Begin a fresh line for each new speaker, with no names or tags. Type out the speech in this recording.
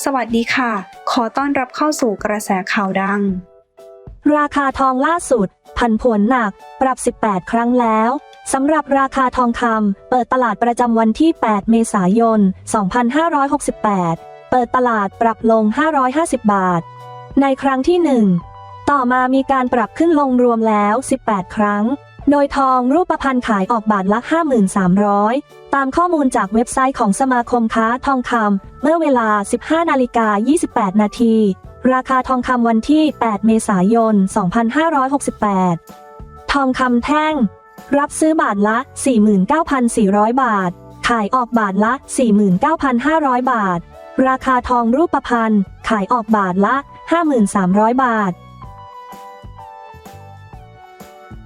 สวัสดีค่ะ ขอต้อนรับเข้าสู่กระแสข่าวดัง
ราคาทองล่าสุดผันผวนหนัก ปรับ 18 ครั้งแล้วสำหรับราคาทองคำเปิดตลาดประจำวันที่ 8 เมษายน 2568 เปิดตลาดปรับลง 550 บาท ในครั้งที่ 1 ต่อมามีการปรับขึ้นลงรวมแล้ว 18 ครั้ง โดยทองรูปพรรณขายออกบาทละ 5,300 ตามข้อมูลจากเว็บไซต์ของสมาคมค้าทองคำเมื่อเวลา 15 นาฬิกา 28 นาที ราคาทองคำวันที่ 8 เมษายน 2568 ทองคำแท่ง รับซื้อบาทละ 49,400 บาท ขายออกบาทละ 49,500 บาท ราคาทองรูปพรรณขายออกบาทละ 5,300 บาท